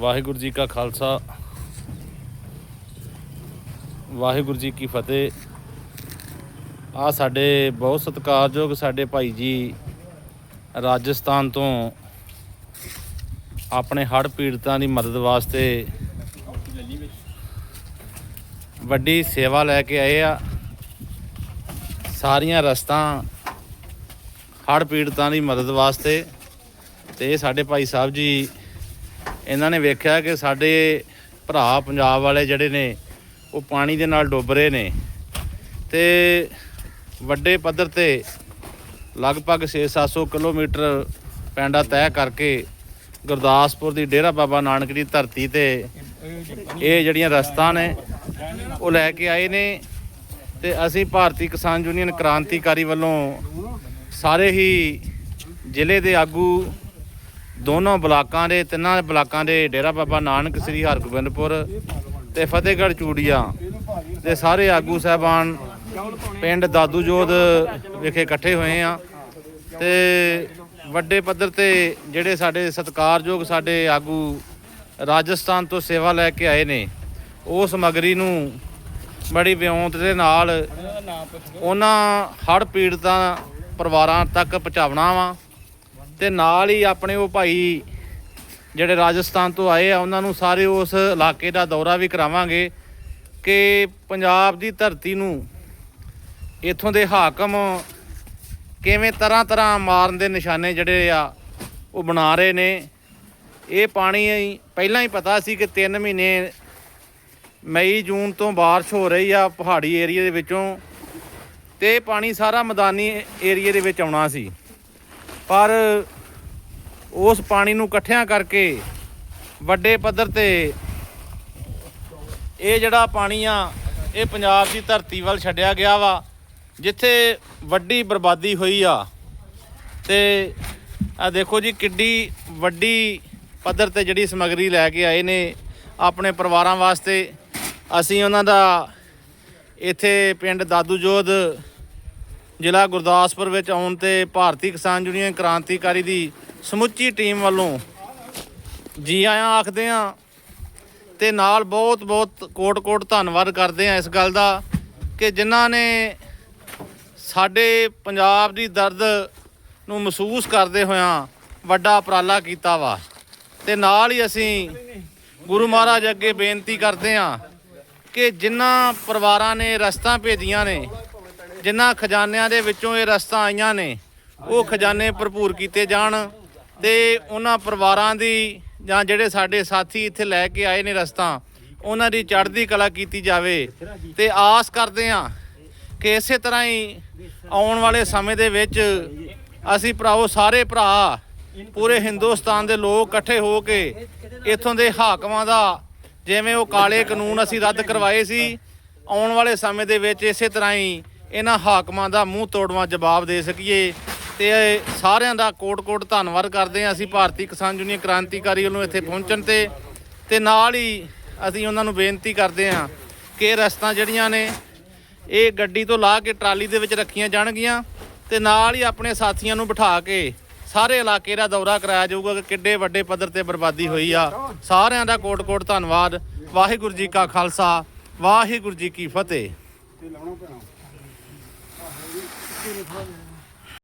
ਵਾਹਿਗੁਰੂ ਜੀ ਕਾ ਖਾਲਸਾ। ਵਾਹਿਗੁਰੂ ਜੀ ਕੀ ਫਤਿਹ। ਆ ਸਾਡੇ ਬਹੁਤ ਸਤਿਕਾਰਯੋਗ ਸਾਡੇ ਭਾਈ ਜੀ ਰਾਜਸਥਾਨ ਤੋਂ ਆਪਣੇ ਹੜ੍ਹ ਪੀੜਤਾਂ ਦੀ ਮਦਦ ਵਾਸਤੇ ਵੱਡੀ ਸੇਵਾ ਲੈ ਕੇ ਆਏ ਆ। ਸਾਰੀਆਂ ਰਸਤਾਂ ਹੜ੍ਹ ਪੀੜਤਾਂ ਦੀ ਮਦਦ ਵਾਸਤੇ ਤੇ ਸਾਡੇ ਭਾਈ ਸਾਹਿਬ ਜੀ ਇਹਨਾਂ ਨੇ ਵੇਖਿਆ ਕਿ ਸਾਡੇ ਭਰਾ ਪੰਜਾਬ ਵਾਲੇ ਜਿਹੜੇ ਨੇ, ਉਹ ਪਾਣੀ ਦੇ ਨਾਲ ਡੁੱਬ ਰਹੇ ਨੇ। ਤੇ ਵੱਡੇ ਪੱਧਰ ਤੇ ਲਗਭਗ 6-700 ਕਿਲੋਮੀਟਰ ਪੈਂਡਾ ਤੈਅ ਕਰਕੇ ਗੁਰਦਾਸਪੁਰ ਦੀ ਡੇਰਾ ਬਾਬਾ ਨਾਨਕ ਦੀ ਧਰਤੀ ਤੇ ਇਹ ਜਿਹੜੀਆਂ ਰਸਤਾ ਨੇ, ਉਹ ਲੈ ਕੇ ਆਏ ਨੇ। ਤੇ ਅਸੀਂ ਭਾਰਤੀ ਕਿਸਾਨ ਯੂਨੀਅਨ ਕ੍ਰਾਂਤੀਕਾਰੀ ਵੱਲੋਂ ਸਾਰੇ ਹੀ ਜ਼ਿਲ੍ਹੇ ਦੇ ਆਗੂ ਦੋਨੋਂ ਬਲਾਕਾਂ ਦੇ, ਤਿੰਨਾਂ ਬਲਾਕਾਂ ਦੇ ਡੇਰਾ ਬਾਬਾ ਨਾਨਕ ਸ੍ਰੀ ਹਰਗੋਬਿੰਦਪੁਰ ਤੇ ਫਤਿਹਗੜ੍ਹ ਚੂੜੀਆਂ ਤੇ ਸਾਰੇ ਆਗੂ ਸਾਹਿਬਾਨ ਪਿੰਡ ਦਾਦੂ ਜੋਧ ਵਿਖੇ ਇਕੱਠੇ ਹੋਏ ਆ। ਤੇ ਵੱਡੇ ਪੱਧਰ ਤੇ ਜਿਹੜੇ ਸਾਡੇ ਸਤਿਕਾਰਯੋਗ ਸਾਡੇ ਆਗੂ ਰਾਜਸਥਾਨ ਤੋਂ ਸੇਵਾ ਲੈ ਕੇ ਆਏ ਨੇ, ਉਹ ਸਮਗਰੀ ਨੂੰ ਬੜੀ ਵਿਉਂਤ ਦੇ ਨਾਲ ਉਹਨਾਂ ਹੜ੍ਹ ਪੀੜਤਾਂ ਪਰਿਵਾਰਾਂ ਤੱਕ ਪਹੁੰਚਾਉਣਾ ਵਾ। ਤੇ ਨਾਲ ਹੀ ਆਪਣੇ ਉਹ ਭਾਈ ਜਿਹੜੇ ਰਾਜਸਥਾਨ ਤੋਂ ਆਏ ਆ, ਉਹਨਾਂ ਨੂੰ ਸਾਰੇ ਉਸ ਇਲਾਕੇ ਦਾ ਦੌਰਾ ਵੀ ਕਰਾਵਾਂਗੇ ਕਿ ਪੰਜਾਬ ਦੀ ਧਰਤੀ ਨੂੰ ਇੱਥੋਂ ਦੇ ਹਾਕਮ ਕਿਵੇਂ ਤਰ੍ਹਾਂ ਤਰ੍ਹਾਂ ਮਾਰਨ ਦੇ ਨਿਸ਼ਾਨੇ ਜਿਹੜੇ ਆ ਉਹ ਬਣਾ ਰਹੇ ਨੇ। ਇਹ ਪਾਣੀ ਪਹਿਲਾਂ ਹੀ ਪਤਾ ਸੀ ਕਿ 3 ਮਹੀਨੇ ਮਈ, ਜੂਨ ਤੋਂ ਬਾਰਿਸ਼ ਹੋ ਰਹੀ ਆ ਪਹਾੜੀ ਏਰੀਆ ਦੇ ਵਿੱਚੋਂ ਤੇ ਇਹ ਪਾਣੀ ਸਾਰਾ ਮੈਦਾਨੀ ਏਰੀਆ ਦੇ ਵਿੱਚ ਆਉਣਾ ਸੀ। ਪਰ ਉਸ ਪਾਣੀ ਨੂੰ ਇਕੱਠਿਆਂ ਕਰਕੇ ਵੱਡੇ ਪੱਧਰ ਤੇ ਇਹ ਜਿਹੜਾ ਪਾਣੀ ਆ, ਇਹ ਪੰਜਾਬ ਦੀ ਧਰਤੀ ਵੱਲ ਛੱਡਿਆ ਗਿਆ ਵਾ, ਜਿੱਥੇ ਵੱਡੀ ਬਰਬਾਦੀ ਹੋਈ ਆ। ਤੇ ਆ ਦੇਖੋ ਜੀ, ਕਿੱਡੀ ਵੱਡੀ ਪੱਧਰ ਤੇ ਜਿਹੜੀ ਸਮਗਰੀ ਲੈ ਕੇ ਆਏ ਨੇ ਆਪਣੇ ਪਰਿਵਾਰਾਂ ਵਾਸਤੇ। ਅਸੀਂ ਉਹਨਾਂ ਦਾ ਇੱਥੇ ਪਿੰਡ ਦਾਦੂ ਜੋਧ ਜ਼ਿਲ੍ਹਾ ਗੁਰਦਾਸਪੁਰ ਵਿੱਚ ਆਉਣ ਤੇ ਭਾਰਤੀ ਕਿਸਾਨ ਯੂਨੀਅਨ ਕ੍ਰਾਂਤੀਕਾਰੀ ਦੀ ਸਮੁੱਚੀ ਟੀਮ ਵੱਲੋਂ ਜੀ ਆਇਆਂ ਆਖਦੇ ਆ ਤੇ ਨਾਲ ਬਹੁਤ ਬਹੁਤ ਕੋਟ-ਕੋਟ ਧੰਨਵਾਦ ਕਰਦੇ ਆ ਇਸ ਗੱਲ ਦਾ ਕਿ ਜਿਨ੍ਹਾਂ ਨੇ ਸਾਡੇ ਪੰਜਾਬ ਦੀ ਦਰਦ ਨੂੰ ਮਹਿਸੂਸ ਕਰਦੇ ਹੋਇਆਂ ਵੱਡਾ ਉਪਰਾਲਾ ਕੀਤਾ ਵਾ। ਤੇ ਨਾਲ ਹੀ ਅਸੀਂ ਗੁਰੂ ਮਹਾਰਾਜ ਅੱਗੇ ਬੇਨਤੀ ਕਰਦੇ ਆ ਕਿ ਜਿਨ੍ਹਾਂ ਪਰਿਵਾਰਾਂ ਨੇ ਰਸਤਾਂ ਭੇਜੀਆਂ ਨੇ ਜਿਨ੍ਹਾਂ ਖਜ਼ਾਨਿਆਂ ਦੇ ਵਿੱਚੋਂ ਇਹ ਰਸਤਾਂ ਆਈਆਂ ਨੇ, ਉਹ ਖਜ਼ਾਨੇ ਭਰਪੂਰ ਕੀਤੇ ਜਾਣ ਤੇ ਉਹਨਾਂ ਪਰਿਵਾਰਾਂ ਦੀ ਜਾਂ ਜਿਹੜੇ ਸਾਡੇ ਸਾਥੀ ਇੱਥੇ ਲੈ ਕੇ ਆਏ ਨੇ ਰਸਤਾ, ਉਹਨਾਂ ਦੀ ਚੜ੍ਹਦੀ ਕਲਾ ਕੀਤੀ ਜਾਵੇ। ਤੇ ਆਸ ਕਰਦੇ ਹਾਂ ਕਿ ਇਸੇ ਤਰ੍ਹਾਂ ਹੀ ਆਉਣ ਵਾਲੇ ਸਮੇਂ ਦੇ ਵਿੱਚ ਅਸੀਂ ਭਰਾਓ ਸਾਰੇ ਭਰਾ, ਪੂਰੇ ਹਿੰਦੁਸਤਾਨ ਦੇ ਲੋਕ ਇਕੱਠੇ ਹੋ ਕੇ ਇੱਥੋਂ ਦੇ ਹਾਕਮਾਂ ਦਾ, ਜਿਵੇਂ ਉਹ ਕਾਲੇ ਕਾਨੂੰਨ ਅਸੀਂ ਰੱਦ ਕਰਵਾਏ ਸੀ, ਆਉਣ ਵਾਲੇ ਸਮੇਂ ਦੇ ਵਿੱਚ ਇਸੇ ਤਰ੍ਹਾਂ ਹੀ ਇਹਨਾਂ ਹਾਕਮਾਂ ਦਾ ਮੂੰਹ ਤੋੜਵਾ ਜਵਾਬ ਦੇ ਸਕੀਏ। ਤੇ ਸਾਰਿਆਂ ਦਾ ਕੋਟ-ਕੋਟ ਧੰਨਵਾਦ ਕਰਦੇ ਹਾਂ ਅਸੀਂ ਭਾਰਤੀ ਕਿਸਾਨ ਯੂਨੀਅਨ ਕ੍ਰਾਂਤੀਕਾਰੀ ਵੱਲੋਂ ਇੱਥੇ ਪਹੁੰਚਣ ਤੇ। ਤੇ ਨਾਲ ਹੀ ਅਸੀਂ ਉਹਨਾਂ ਨੂੰ ਬੇਨਤੀ ਕਰਦੇ ਹਾਂ ਕਿ ਇਹ ਰਸਤਾਂ ਜਿਹੜੀਆਂ ਨੇ, ਇਹ ਗੱਡੀ ਤੋਂ ਲਾ ਕੇ ਟਰਾਲੀ ਦੇ ਵਿੱਚ ਰੱਖੀਆਂ ਜਾਣਗੀਆਂ। ਤੇ ਨਾਲ ਹੀ ਆਪਣੇ ਸਾਥੀਆਂ ਨੂੰ ਬਿਠਾ ਕੇ ਸਾਰੇ ਇਲਾਕੇ ਦਾ ਦੌਰਾ ਕਰਾਇਆ ਜਾਊਗਾ ਕਿ ਕਿੱਡੇ ਵੱਡੇ ਪੱਧਰ ਤੇ ਬਰਬਾਦੀ ਹੋਈ ਆ। ਸਾਰਿਆਂ ਦਾ ਕੋਟ-ਕੋਟ ਧੰਨਵਾਦ। ਵਾਹਿਗੁਰੂ ਜੀ ਕਾ ਖਾਲਸਾ, ਵਾਹਿਗੁਰੂ ਜੀ ਕੀ ਫਤਿਹ। 这个看见